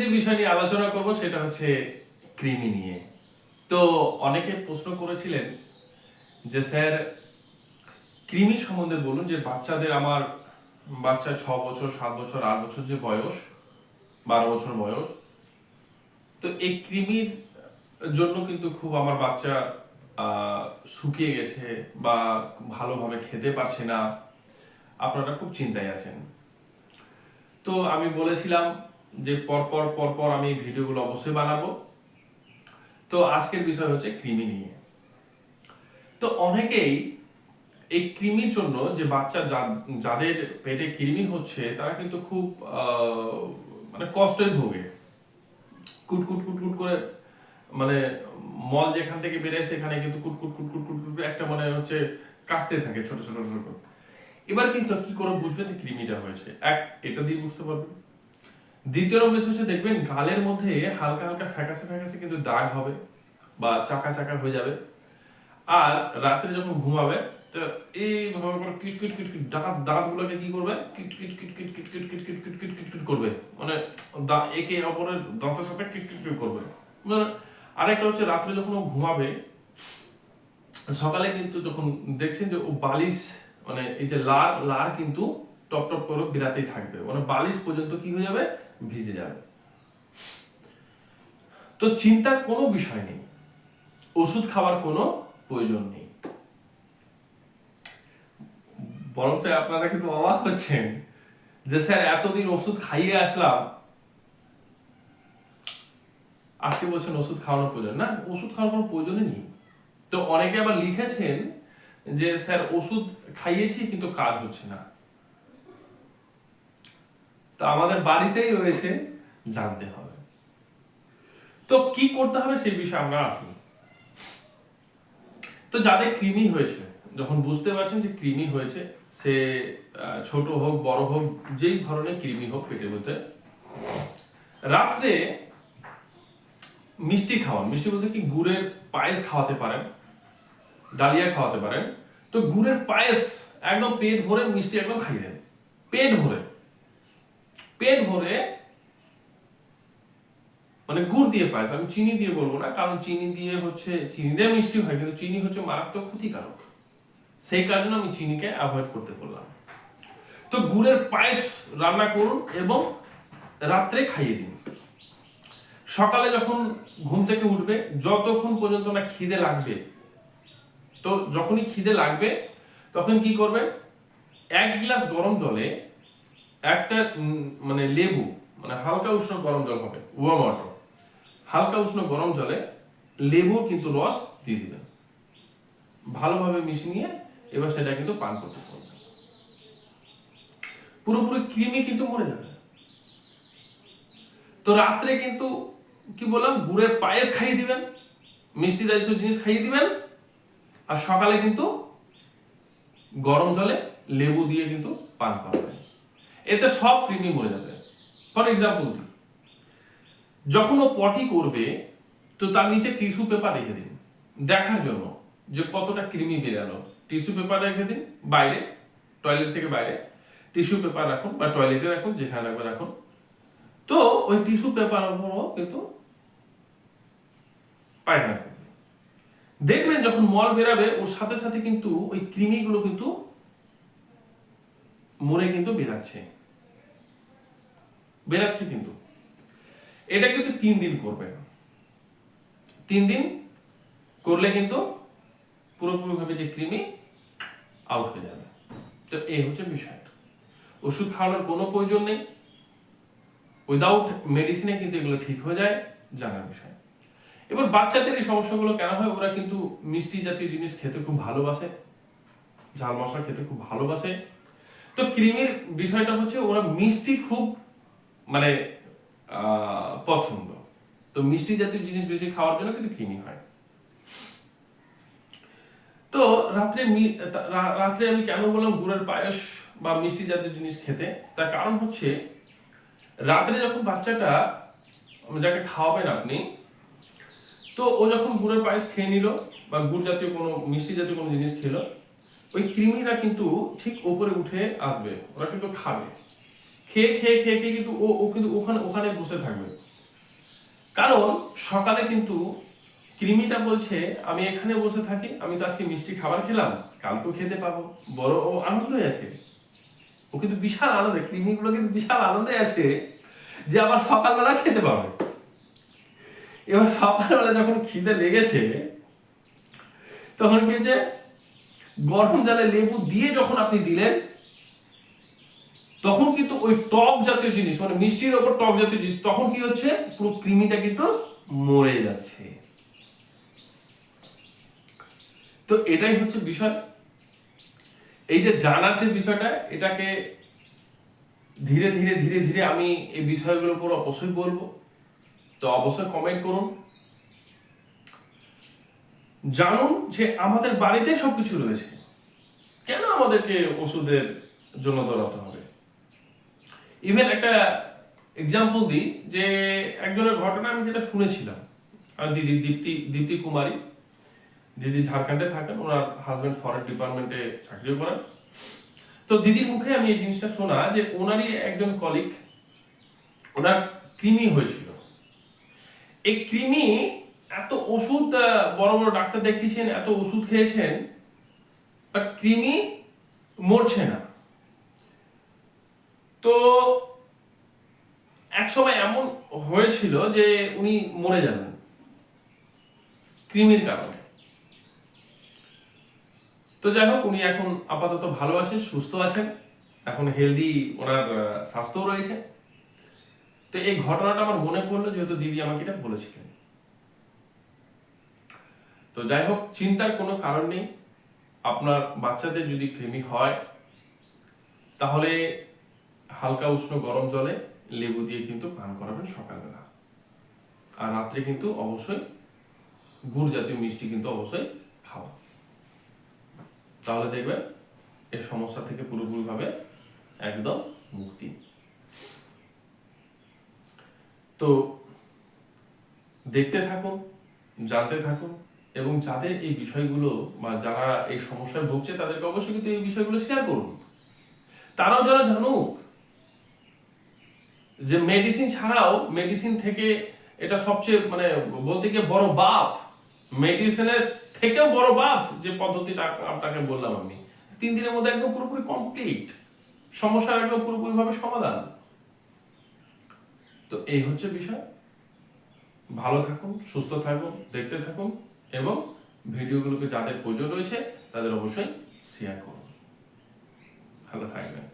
যে বিষয় নিয়ে আলোচনা করব সেটা হচ্ছে কৃমি নিয়ে। তো অনেকে প্রশ্ন করেছিলেন যে, স্যার, কৃমি সম্বন্ধে বলুন যে, বাচ্চাদের আমার বাচ্চা ছ বছর, সাত বছর, আট বছর যে বয়স, বারো বছর বয়স, তো এই কৃমির জন্য কিন্তু খুব আমার বাচ্চা শুকিয়ে গেছে বা ভালোভাবে খেতে পারছে না। আপনারা খুব চিন্তায় আছেন। তো আমি বলেছিলাম যে পরপর পরপর আমি ভিডিওগুলো অবশ্যই বানাবো। তো আজকের বিষয় হচ্ছে কৃমি নিয়ে। তো অনেকেই এই কৃমির জন্য যে বাচ্চা যাদের পেটে কৃমি হচ্ছে, তারা কিন্তু খুব মানে কষ্টই ভোগে। কুটকুট কুট কুট কুট করে মানে মল যেখান থেকে বেড়ে সেখানে কিন্তু কুটকুট কুট কুট কুট কুট কুট করে একটা মানে হচ্ছে কাটতে থাকে ছোট ছোট ছোট এবার কিন্তু কি করে বুঝবে যে কৃমিটা হয়েছে? এক, এটা দিয়ে বুঝতে পারবে। দ্বিতীয় বিষয় হচ্ছে দেখবেন গালের মধ্যে হালকা হালকা ফ্যাকাসে ফ্যাকাসে কিন্তু দাগ হবে বা চাকা চাকা হয়ে যাবে আর রাত্রে যখন ঘুমাবে তো এইভাবে করে কিট কিট কিট কিট দাঁত দাঁতগুলোকে কি করবে কিট কিট কিট কিট কিট কিট কিট কিট কিট কিট কিট কিট করবে মানে দা- একে অপরের দাঁতের সাথে কিট কিট কিট করবে মানে আরেকটা হচ্ছে রাত্রে যখন ও ঘুমাবে সকালে কিন্তু যখন দেখছেন যে ও বালিশ মানে এই যে লার লার কিন্তু টপ টপ করে বিরাতেই থাকবে মানে বালিশ পর্যন্ত কি হয়ে যাবে ভিজে যাবে। তো চিন্তার কোনো বিষয় নেই। ওষুধ খাওয়ার কোনো প্রয়োজন নেই। বরঞ্চ আপনারা কিন্তু অবাক হচ্ছেন যে স্যার, এতদিন ওষুধ খাইয়ে আসলাম। আজকে বলছেন ওষুধ খাওয়ানোর প্রয়োজন। না, ওষুধ খাওয়ানোর কোনো প্রয়োজনই নেই। তো অনেকে আবার লিখেছেন যে স্যার, ওষুধ খাইয়েছি কিন্তু কাজ হচ্ছে না। তো আমাদের বাড়িতেই রয়েছে, জানতে হবে। তো কি করতে হবে সেই বিষয়ে আমরা আসি। তো যাদের কৃমি হয়েছে, যখন বুঝতে পারছেন যে কৃমি হয়েছে, সে ছোট হোক, বড় হোক, যেই ধরনের কৃমি হোক পেটের মধ্যে, রাত্রে মিষ্টি খাওয়ান। মিষ্টি বলতে কি, গুড়ের পায়েস খাওয়াতে পারেন, ডালিয়া খাওয়াতে পারেন। তো গুড়ের পায়েস একদম পেট ভরে মিষ্টি একদম খাইয়ে দেন। পেট ভরে। পেট ভরে মানে গুড় দিয়ে পায়েস, আমি চিনি দিয়ে বলব না, কারণ চিনি দিয়ে হচ্ছে, চিনি দিয়ে মিষ্টি হয়, কিন্তু চিনি হচ্ছে মারাত্মক ক্ষতিকারক। সেই কারণে আমি চিনিকে অ্যাভয়েড করতে বললাম। তো গুড়ের পায়েস রান্না করুন এবং রাত্রে খাইয়ে দিন। সকালে যখন ঘুম থেকে উঠবে, যতক্ষণ পর্যন্ত না খিদে লাগবে, তো যখনই খিদে লাগবে, তখন কি করবে এক গ্লাস গরম জলে একটা মানে লেবু মানে হালকা উষ্ণ গরম জল হবে ওয়ার্ম ওয়াটার হালকা উষ্ণ গরম জলে লেবুর কিন্তু রস দিয়ে দিবেন। ভালোভাবে মিশিয়ে এবার সেটা কিন্তু পান করতে পারবেন। পুরোপুরি কৃমি কিন্তু মরে যাবে। তো রাত্রে কিন্তু কি বললাম, গুড়ের পায়েস খাইয়ে দিবেন, মিষ্টি জাতীয় জিনিস খাইয়ে দিবেন, আর সকালে কিন্তু গরম জলে লেবু দিয়ে কিন্তু পান করাবেন। এতে সব কৃমি মরে যাবে। ফর এক্সাম্পল যখন ও পটি করবে, তো তার নিচে টিস্যু পেপার রেখে দিন। দেখার জন্য যে কতটা কৃমি বেরালো। টিস্যু পেপার রেখে দিন, বাইরে টয়লেট থেকে বাইরে। টিস্যু পেপার রাখুন বা টয়লেটে রাখুন, যেখানে রাখবে রাখুন। তো ওই টিস্যু পেপার কিন্তু পায়খানা করবে। দেখবেন যখন মল বেরাবে, ওর সাথে সাথে কিন্তু ওই কৃমিগুলো কিন্তু মরে কিন্তু বেরাচ্ছে। বেরাচ্ছে কিন্তু। এটা কিন্তু তিন দিন করবেন তিন দিন করলে কিন্তু পুরোপুরিভাবে যে কৃমি আউট হয়ে যাবে। তো এই হচ্ছে বিষয়। ওষুধ খাওয়ানোর কোনো প্রয়োজন নেই। উইদাউট মেডিসিনে কিন্তু এগুলো ঠিক হয়ে যায়, জানার বিষয়। এবার বাচ্চাদের এই সমস্যাগুলো কেন হয়? ওরা কিন্তু মিষ্টি জাতীয় জিনিস খেতে খুব ভালোবাসে। ঝাল মশলা খেতে খুব ভালোবাসে। তো কৃমির বিষয়টা হচ্ছে ওরা মিষ্টি খুব মানে পছন্দ। তো মিষ্টি জাতীয় জিনিস বেশি খাওয়ার জন্য কিন্তু কৃমি হয়। তো রাত্রে রাত্রে আমি কেন বললাম গুড়ের পায়েস বা মিষ্টি জাতীয় জিনিস খেতে? তার কারণ হচ্ছে, রাত্রে যখন বাচ্চাটা যাকে খাওয়াবেন আপনি, তো ও যখন গুড়ের পায়েস খেয়ে নিল বা গুড় জাতীয় কোনো, মিষ্টি জাতীয় কোনো জিনিস খেলো, ওই কৃমিরা কিন্তু ঠিক ওপরে উঠে আসবে, ওরা কিন্তু খাবে। খেয়ে খেয়ে খেয়ে খেয়ে কিন্তু ও ও কিন্তু ওখানে ওখানে বসে থাকবে। কারণ সকালে কিন্তু কৃমিটা বলছে, আমি এখানে বসে থাকি, আমি তো আজকে মিষ্টি খাবার খেলাম, কালকেও খেতে পাবো বড় ও আনন্দই আছে। ও কিন্তু বিশাল আনন্দে, কৃমিগুলো কিন্তু বিশাল আনন্দে আছে যে আবার সকালবেলা খেতে পাবে। এবার সকালবেলা যখন খিদে লেগেছে, তখন কি হচ্ছে গরম জলে লেবু দিয়ে যখন আপনি দিলেন তখন কিন্তু ওই টক জাতীয় জিনিস মানে মিষ্টির ওপর টক জাতীয় জিনিস, তখন কি হচ্ছে? পুরো কৃমিটা কিন্তু মরে যাচ্ছে। তো এটাই হচ্ছে বিষয়। এই যে জানার যে বিষয়টা, এটাকে ধীরে ধীরে ধীরে ধীরে আমি এই বিষয়গুলোর উপর অবশ্যই বলব। তো অবশ্যই কমেন্ট করুন। জানুন যে আমাদের বাড়িতে সবকিছু রয়েছে। কেন আমাদেরকে ওষুধের জন্য দৌড়াতে হবে? ইভেন একটা এক্সাম্পল দিই যে একজনের ঘটনা আমি যেটা শুনেছিলাম। আর দিদি দীপ্তি দীপ্তি কুমারী। দিদি ঝাড়খণ্ডে থাকেন, ওনার হাজবেন্ড ফরেস্ট ডিপার্টমেন্টে চাকরিও করেন। তো দিদির মুখে আমি এই জিনিসটা শোনা যে ওনারই একজন কলিগ ওনার কৃমি হয়েছিল। এই কৃমি এত ওষুধ বড় বড় ডাক্তার দেখিয়েছেন, এত ওষুধ খেয়েছেন বাট কৃমি মরছে না। তো এক সময় এমন হয়েছিল যে উনি মরে যাবেন কৃমির কারণে। তো যাই হোক, উনি এখন আপাতত ভালো আছেন, সুস্থ আছেন। এখন হেলদি ওনার স্বাস্থ্যও রয়েছে। তো এই ঘটনাটা আমার মনে পড়ল, যেহেতু দিদি আমাকে এটা বলেছিলেন। তো যাই হোক, চিন্তার কোনো কারণ নেই। আপনার বাচ্চাদের যদি কৃমি হয়, তাহলে হালকা উষ্ণ গরম জলে লেবু দিয়ে কিন্তু পান করাবেন সকালবেলা। আর রাত্রে কিন্তু অবশ্যই গুড় জাতীয় মিষ্টি কিন্তু অবশ্যই খাওয়া। তাহলে দেখবেন এই সমস্যা থেকে পুরোপুরিভাবে একদম মুক্তি। তো দেখতে থাকুন, জানতে থাকুন এবং যাদের এই বিষয়গুলো বা যারা এই সমস্যায় ভুগছে তাদেরকে অবশ্যই কিন্তু এই বিষয়গুলো শেয়ার করুন। তারাও যারা জানুক যে মেডিসিন ছাড়াও মেডিসিন থেকে এটা সবচেয়ে মানে বলতে গিয়ে বড় বাফ মেডিসিনের থেকেও বড় বাফ যে পদ্ধতিটা আপনাকে বললাম আমি। তিন দিনের মধ্যে একদম পুরোপুরি কমপ্লিট সমস্যার একদম পুরোপুরিভাবে সমাধান। তো এই হচ্ছে বিষয়। ভালো থাকুন, সুস্থ থাকুন, দেখতে থাকুন এবং ভিডিওগুলোকে যাদের প্রয়োজন রয়েছে তাদের অবশ্যই শেয়ার করুন। ভালো থাকবেন।